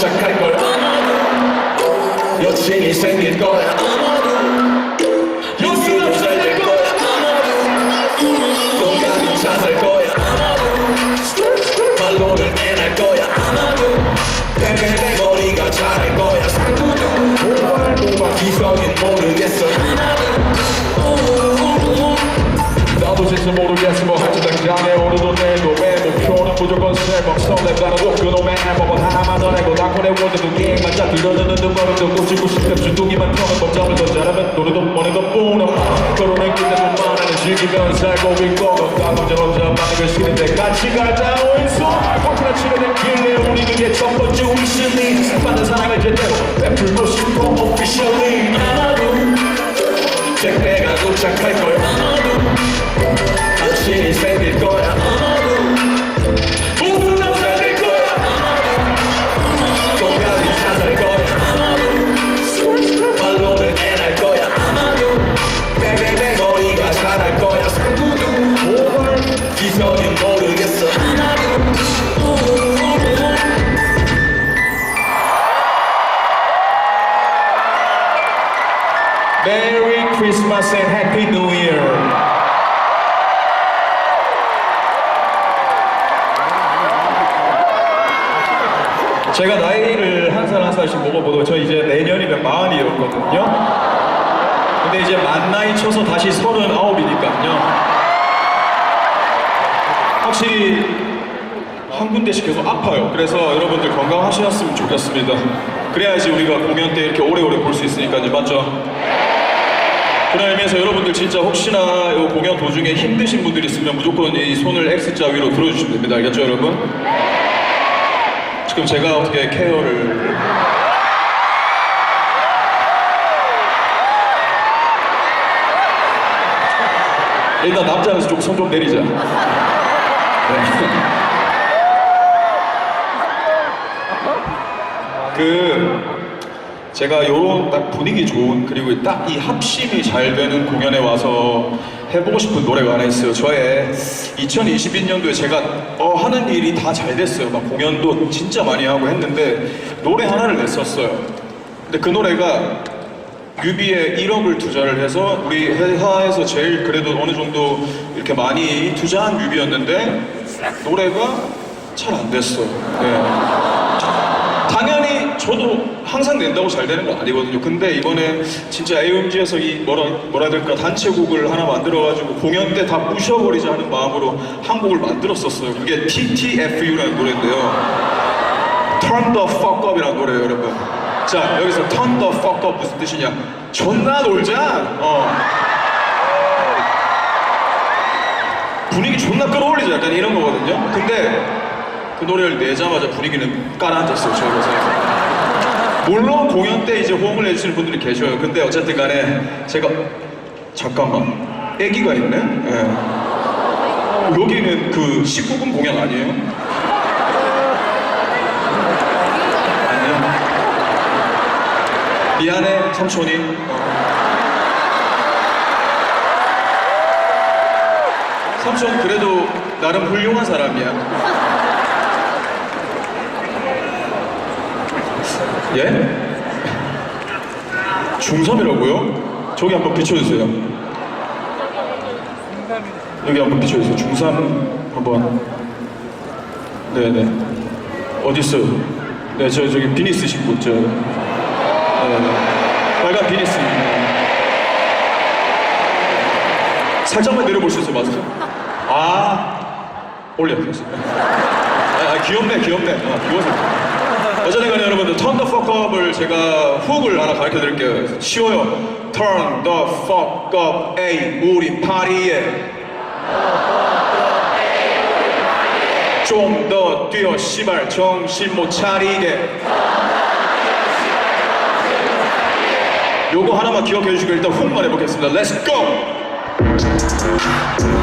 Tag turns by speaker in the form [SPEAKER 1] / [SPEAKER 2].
[SPEAKER 1] kanssa kaikkoin. Jos sinisen, niin koe. 더내 Merry Christmas and Happy New Year. 제가 나이를 한 살 한 살씩 먹어보고 저 이제 내년이면 마흔이었거든요. 근데 이제 만 나이 쳐서 다시 서른아홉이니까요. 확실히 한 군데씩 계속 아파요. 그래서 여러분들 건강하셨으면 좋겠습니다. 그래야지 우리가 공연 때 이렇게 오래오래 볼 수 있으니까요. 맞죠? 그런 의미에서 여러분들 진짜 혹시나 이 공연 도중에 힘드신 분들 있으면 무조건 이 손을 X자 위로 들어주시면 됩니다. 알겠죠, 여러분? 지금 제가 어떻게 케어를 일단 남자는 좀손 좀 내리자. 네. 그 제가 요런 딱 분위기 좋은 그리고 딱 이 합심이 잘 되는 공연에 와서 해보고 싶은 노래가 하나 있어요. 저의 2021년도에 제가 어, 하는 일이 다 잘 됐어요. 막 공연도 진짜 많이 하고 했는데 노래 하나를 냈었어요. 근데 그 노래가 뮤비에 1억을 투자를 해서 우리 회사에서 제일 그래도 어느 정도 이렇게 많이 투자한 뮤비였는데 노래가 잘 안 됐어요. 네. 당연히 저도 항상 낸다고 잘 되는 건 아니거든요. 근데 이번에 진짜 AMG에서 이 뭐라 뭐라 해야 될까 단체곡을 하나 만들어가지고 공연 때 다 부셔버리자 하는 마음으로 한 곡을 만들었었어요. 그게 TTFU라는 노래인데요. Turn the fuck up이라는 노래예요, 여러분. 자 여기서 Turn the fuck up 무슨 뜻이냐? 존나 놀자. 어. 분위기 존나 끌어올리자 약간 이런 거거든요. 근데 그 노래를 내자마자 분위기는 깔아앉았어요 저희 회사에서 물론 공연 때 이제 호응을 해주시는 분들이 계셔요. 근데 어쨌든 간에 제가 잠깐만 애기가 있네? 예. 여기는 그 19금 공연 아니에요? 아니요. 미안해 삼촌이. 삼촌 그래도 나름 훌륭한 사람이야 예? 중3이라고요? 저기 한번 비춰주세요. 여기 한번 비춰주세요. 중3 한번. 네네. 어디 있어요? 네, 저 저기 비니스 신고 저. 네, 빨간 비니스. 살짝만 내려볼 수 있어요, 마스크? 아, 올려. 아, 아, 귀엽네, 귀엽네. 아, 귀여워서. 어쨌든 간에 여러분들 fuck up을 제가 훅을 하나 가르쳐 드릴게요. 쉬워요. the fuck up. 에이 우리 파리에. 좀 더 뛰어 씨발. 정신 못 차리게. 요거 하나만 기억해 주시고 일단 훅만 해보겠습니다. Let's go